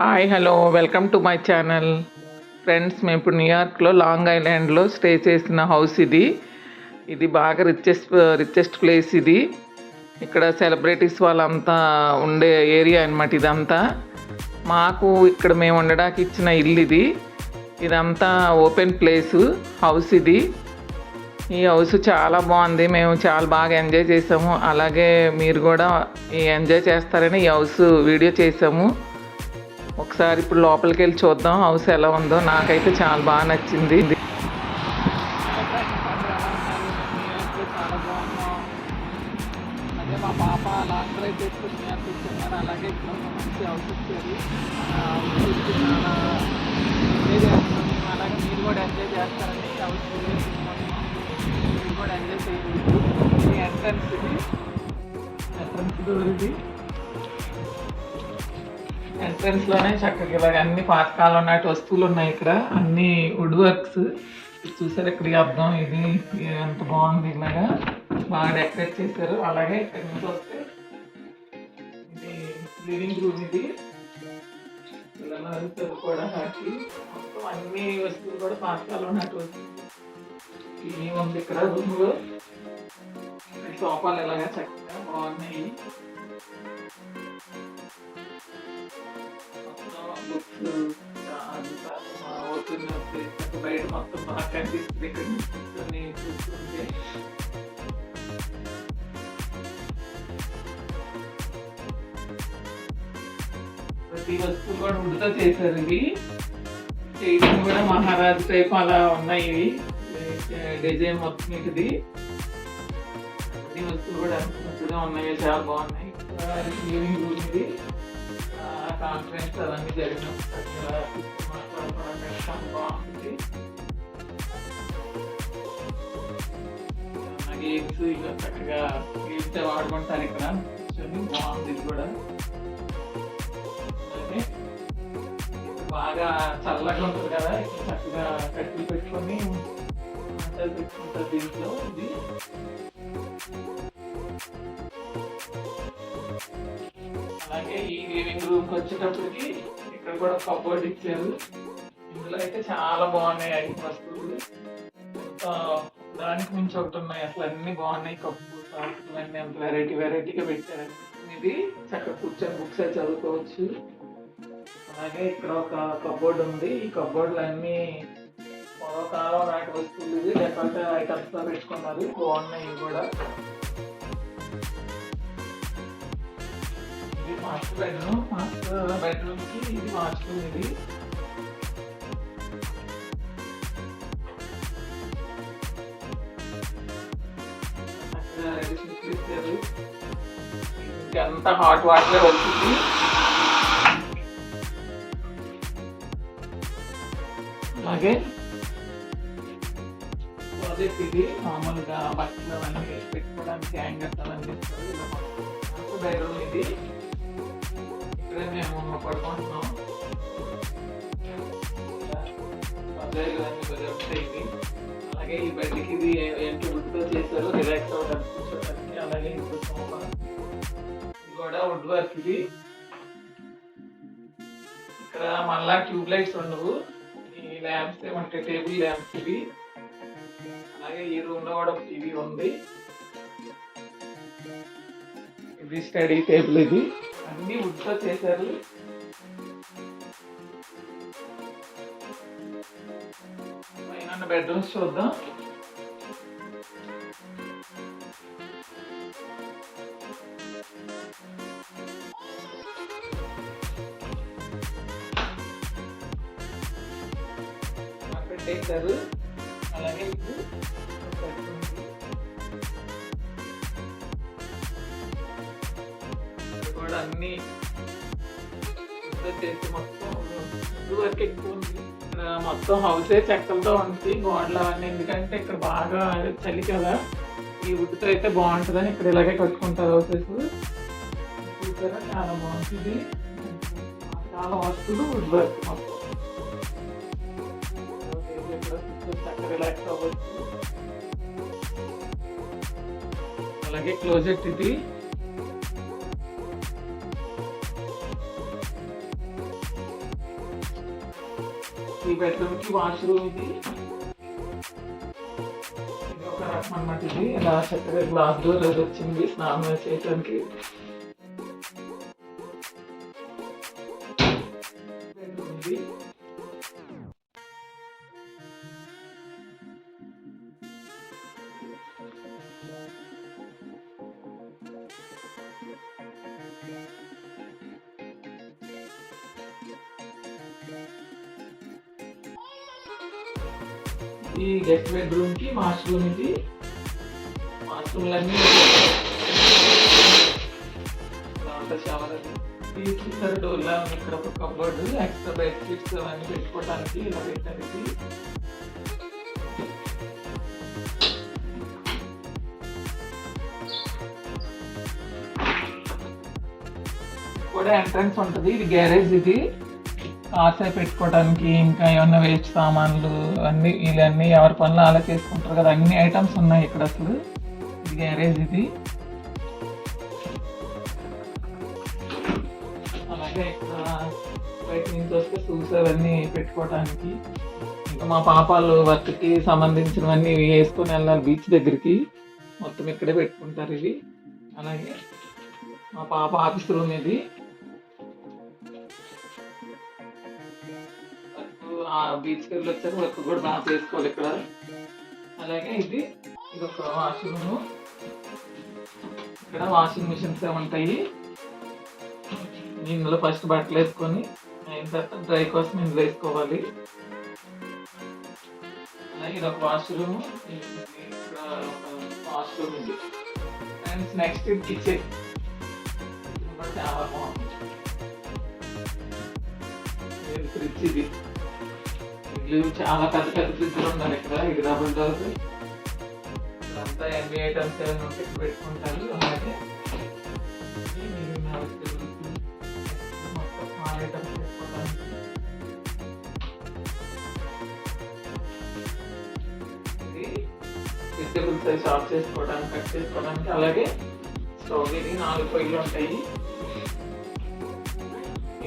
Hi hello welcome to my channel. Friends మేము ఇప్పుడు న్యూయార్క్లో లాంగ్ ఐలాండ్లో స్టే చేసిన హౌస్ ఇది. ఇది బాగా రిచెస్ట్ రిచెస్ట్ ప్లేస్ ఇది. ఇక్కడ సెలబ్రిటీస్ వాళ్ళంతా ఉండే ఏరియా అనమాట ఇదంతా. మాకు ఇక్కడ మేము ఉండడానికి ఇచ్చిన ఇల్లు ఇది. ఇదంతా ఓపెన్ ప్లేసు హౌస్ ఇది. ఈ హౌస్ చాలా బాగుంది. మేము చాలా బాగా ఎంజాయ్ చేసాము. అలాగే మీరు కూడా ఈ ఎంజాయ్ చేస్తారని ఈ హౌస్ వీడియో చేసాము. ఒకసారి ఇప్పుడు లోపలికి వెళ్ళి చూద్దాం హౌస్ ఎలా ఉందో. నాకైతే చాలా బాగా నచ్చింది. అదే మా పాప అలా డ్రైవ్ చేసుకుని కూర్చున్నారు అలాగే ఇక్కడ ఒక మంచి హౌస్ వచ్చేది. అలాగే మీరు కూడా ఎంజాయ్ చేస్తారండి హౌస్ మీరు కూడా ఎంజాయ్ చేయండి ఇది ఎంట్రన్స్ ఇది ఎంట్రన్స్ ఇది. ఎంట్రెన్స్లోనే చక్కగా ఇలాగ అన్ని పాతకాలం నాటి వస్తువులు ఉన్నాయి ఇక్కడ. అన్ని వుడ్ వర్క్స్ చూసారు ఇక్కడ అర్థం ఇది ఎంత బాగుంది ఇలాగా. బాగా డెకరేట్ చేశారు. అలాగే ఇక్కడ నుంచి వస్తే ఇది లివింగ్ రూమ్ ఇది. పిల్లలు చదువుకోవడానికి మొత్తం అన్ని వస్తువులు కూడా పాతకాలం నాటి వస్తువులు టీవీ ఉంది ఇక్కడ రూమ్లో సోఫాలు ఇలాగా చక్కగా బాగున్నాయి బయట మొత్తం బాగా కనిపిస్తుంది ఇక్కడ కూర్చొని చూస్తుంటే ప్రతి వస్తువు కూడా ఉడత చేశారు ఇవి చేయడం కూడా మహారాజ్ టైప్ అలా ఉన్నాయి. ఇవి డిజైన్ మొత్తం ఇది అన్ని వస్తువులు కూడా ఎంత మంచిగా ఉన్నాయి. చాలా బాగున్నాయి. ఈవినింగ్ ఉంది కాన్ఫరెన్స్ అవన్నీ జరిగిన బాగుంది. గేమ్స్ ఇక చక్కగా గేమ్స్ వాడుకుంటారు ఇక్కడ. బాగుంది ఇది కూడా. బాగా చల్లగా ఉంటుంది కదా చక్కగా కట్టి పెట్టుకొని పెట్టుకుంటారు దీంట్లో ఇది అలాగే ఈ లివింగ్ రూమ్కి వచ్చేటప్పటికి ఇక్కడ కూడా కబోర్డ్ ఇచ్చారు ఇందులో అయితే చాలా బాగున్నాయి ఐదు వస్తువులు దానికి మించి ఒకటి ఉన్నాయి అసలు అన్ని బాగున్నాయి కప్పు సాసులు అన్ని అంత వెరైటీ వెరైటీగా పెట్టారు ఇది చక్కగా కూర్చొని బుక్స్ అయితే చదువుకోవచ్చు అలాగే ఇక్కడ ఒక కబోర్డ్ ఉంది ఈ కబోర్డ్లు అన్ని పూర్వకాలం నాటి వస్తువులు ఇది డెకరేటివ్ ఐటమ్స్తో పెట్టుకున్నారు బాగున్నాయి ఇవి కూడా ఇది మాస్టర్ బెడ్రూమ్ మాస్టర్ బెడ్రూమ్కి ఇది మాస్టర్ ఇది చక్కగా హాట్ వాటర్ వచ్చింది అలాగే ప్రాజెక్ట్ ఇది మామూలుగా బట్టలు అవన్నీ పెట్టుకోవడానికి హ్యాంగర్స్ అవన్నీ ఇస్తారు ఇలా మాకు బెడ్రూమ్ ఇది. ఇక్కడ మేము పడుకుంటున్నాం. పదహైదు అన్ని బెడ్రూమ్స్ ఇది అలాగే ఈ బయటకి ఇది ఏంటి వుడ్తో చేశారు రిలాక్స్ అవ్వడానికి కూర్చోడానికి అలాగే ఇప్పుడు సోఫా ఇది కూడా వుడ్ వర్క్ ఇది. ఇక్కడ మళ్ళా ట్యూబ్ లైట్స్ ఉండవు. ల్యాంప్స్ ఏమంటే టేబుల్ ల్యాంప్స్ ఇవి. అలాగే ఈ రూమ్లో కూడా టీవీ ఉంది. ఇది స్టడీ టేబుల్ ఇది. అన్ని వుడ్తో చేశారు. పైన బెడ్రూమ్స్ చూద్దాం. పెట్టేశారు అలాగే ఇప్పుడు కూడా అన్ని చేసి మొత్తం వుడ్ ఎక్కువ ఉంది. మొత్తం హౌసే చెక్కలతో ఉంది గోడలు అవన్నీ. ఎందుకంటే ఇక్కడ బాగా చలి కదా. ఈ వుడ్తో అయితే బాగుంటుందని ఇక్కడ ఇలాగే కట్టుకుంటారు హౌసెస్. చూసారా చాలా బాగుంటుంది. చాలా వస్తువులు ఉడ్ వర్క్ మొత్తం. చక్కగా రిలాక్స్ అవ్వచ్చు. అలాగే క్లోజెట్ ఇది ఈ బెడ్రూమ్కి వాష్రూమ్ ఇది ఒక రకం అనమాట ఇది. ఇలా చక్కగా గ్లాస్ డోర్ అది వచ్చింది. స్నానం చేయడానికి బెడ్రూమ్ ఇది. ఈ గెస్ట్ బెడ్రూమ్కి వాష్రూమ్ ఇది వాష్రూమ్ అన్ని షవర్ ఇది చూసారు డోర్లా ఇక్కడ ఒక కబోర్డు ఎక్స్ట్రా బెడ్ షీట్స్ అవన్నీ పెట్టుకోవడానికి ఇలా పెట్టడానికి. కూడా ఎంట్రన్స్ ఉంటుంది. ఇది గ్యారేజ్ ఇది. ఆశ పెట్టుకోవడానికి ఇంకా ఏమన్నా వేస్ట్ సామాన్లు అన్ని ఇవన్నీ ఎవరి పనులు అలా చేసుకుంటారు కదా. అన్ని ఐటమ్స్ ఉన్నాయి ఇక్కడ అసలు. ఇది గ్యారేజ్ ఇది. అలాగే ఇక్కడ బయట నుంచి వస్తే షూస్ అవన్నీ పెట్టుకోవడానికి ఇంకా మా పాపాలు వర్క్కి సంబంధించినవన్నీ వేసుకొని వెళ్ళాలి బీచ్ దగ్గరికి. మొత్తం ఇక్కడే పెట్టుకుంటారు ఇవి. అలాగే మా పాప ఆఫీస్ రూమ్ ఇది. బీచ్కి వెళ్ళి వచ్చాక వర్క్ కూడా బాగా చేసుకోవాలి ఇక్కడ. అలాగే ఇది ఇది ఒక వాష్రూమ్ ఇక్కడ వాషింగ్ మిషన్స్ ఉంటాయి. ఇందులో ఫస్ట్ బట్టలు వేసుకొని అయిన తర్వాత డ్రై కోసం ఇందులో వేసుకోవాలి. అలాగే ఇది ఒక వాష్రూమ్ ఇక్కడ ఒక వాష్రూమ్ ఇది అండ్ నెక్స్ట్ కిచెన్ చాలా బాగుంది. ఫ్రిడ్జ్ ఇది. ఇల్లు చాలా పెద్ద పెద్ద ఫ్రిడ్జ్లు ఉన్నారు ఇక్కడ ఇది డబుల్ డోర్ ఇదంతా ఎన్ని ఐటమ్స్ ఏమైనా ఉంటే పెట్టుకుంటారు అలాగే మొత్తం small items పెట్టుకోవడానికి. ఇది వెజిటబుల్స్ అవి షాప్ చేసుకోవడానికి కట్ చేసుకోవడానికి అలాగే స్టవ్ ఇది నాలుగు పొయ్యిలు ఉంటాయి.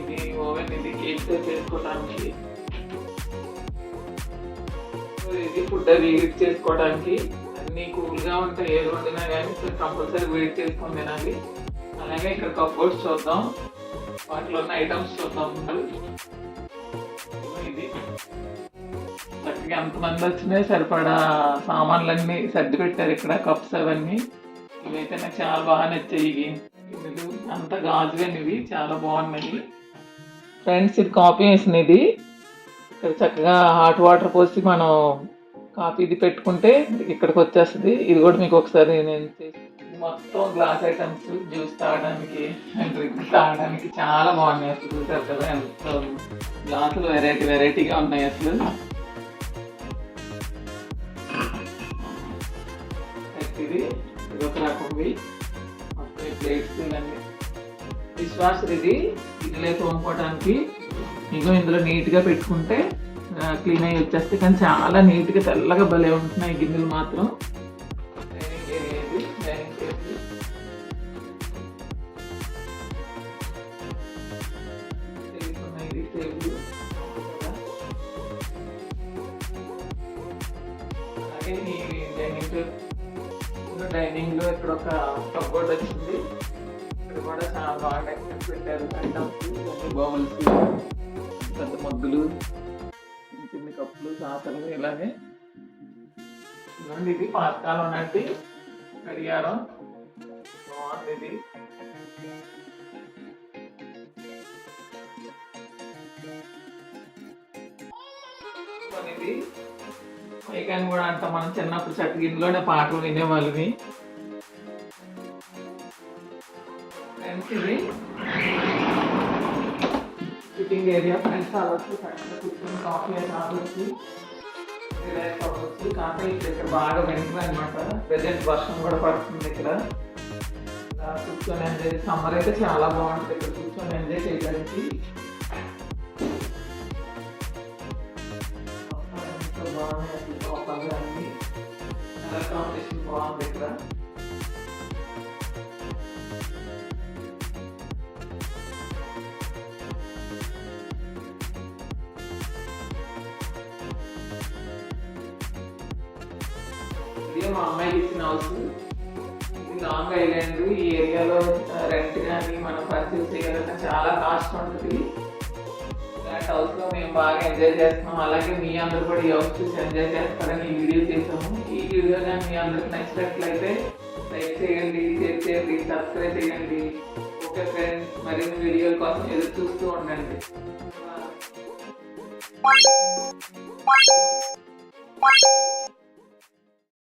ఇది ఓవెన్ ఇది కేక్స్ చేసుకోవడానికి ఇది ఫుడ్ అది హీట్ చేసుకోవడానికి. అన్ని కూల్గా ఉంటాయి. ఏది వండినా కానీ కంపల్సరీ వేడి చేసుకొని తినాలి అలాగే ఇక్కడ కప్బోర్డ్స్ చూద్దాం. వాటిలో ఉన్న ఐటమ్స్ చూద్దాం. ఇది. చక్కగా ఎంతమంది వచ్చినాయి సరిపడా సామాన్లన్నీ సర్ది పెట్టారు ఇక్కడ కప్స్ అవన్నీ. ఇవైతే నాకు చాలా బాగా నచ్చాయి ఇవి. అంత గాజువేని ఇవి చాలా బాగున్నాయి. ఫ్రెండ్స్ ఇది కాపీ వేసినది ఇక్కడ చక్కగా హాట్ వాటర్ పోసి మనం కాఫీ ఇది పెట్టుకుంటే ఇక్కడికి వచ్చేస్తుంది. ఇది కూడా మీకు ఒకసారి నేను మొత్తం గ్లాస్ ఐటమ్స్ జ్యూస్ తాగడానికి డ్రింక్ తాగడానికి చాలా బాగున్నాయి అసలు. చూసారు కదా ఎంత గ్లాసులు వెరైటీ వెరైటీగా ఉన్నాయి అసలు. ఇది ఇది ఒక రకంవి. మొత్తం ప్లేట్స్ ఇవన్నీ. డిష్ ఇది ఇడ్లీ తోముకోవడానికి ఇగో ఇందులో నీట్గా పెట్టుకుంటే క్లీన్ అయ్యి వచ్చేస్తాయి కానీ చాలా నీట్గా తెల్లగా భలే ఉంటున్నాయి గిన్నెలు మాత్రం. డైనింగ్లో ఇక్కడ ఒక కప్బోర్డ్ వచ్చింది. ఇక్కడ కూడా చాలా బాగా పెట్టారు. ఐటమ్స్ బౌల్స్ పెద్ద మగ్గులు కప్పులు సాసలు ఇలాగే ఇది పాతకాలం నాటి గడియారం. బాగుంది ఇది. ఇదిగోండి ఇది. కూడా అంత మనం చిన్నప్పుడు చెట్టు గిన్నెలోనే పాటలు వినేవాళ్ళని సిట్టింగ్ ఏరియా ఫ్రెండ్స్ అవ్వచ్చు ఫ్రెండ్స్ కూర్చొని కాఫీ అయితే తాగొచ్చు రిలాక్స్ అవ్వచ్చు కాకపోతే ఇప్పుడు ఇక్కడ బాగా వెంటనే అనమాట ప్రజెంట్ వర్షం కూడా పడుతుంది ఇక్కడ. కూర్చొని ఎంజాయ్ సమ్మర్ అయితే చాలా బాగుంటుంది ఇక్కడ కూర్చొని ఎంజాయ్ చేయడానికి. బాగున్నాయి అసలు సోఫాలు అన్ని. కలర్ కాంబినేషన్ బాగుంది ఇక్కడ. అయితే మా అమ్మాయికి ఇచ్చిన హౌస్ ఇది లాంగ్ ఐలాండ్ ఈ ఏరియాలో రెంట్ కానీ మనం పర్చేస్ చేయాలన్నా చాలా కాస్ట్ ఉంటుంది. ఇలాంటి హౌస్లో మేము బాగా ఎంజాయ్ చేస్తున్నాం. అలాగే మీ అందరూ కూడా ఈ హౌస్ చూసి ఎంజాయ్ చేస్తారని ఈ వీడియో చేసాము ఈ వీడియో కానీ మీ అందరికి నచ్చినట్లయితే లైక్ చేయండి షేర్ చేయండి సబ్స్క్రైబ్ చేయండి. ఓకే ఫ్రెండ్స్ మరిన్ని వీడియోల కోసం ఎదురు చూస్తూ ఉండండి. Bye.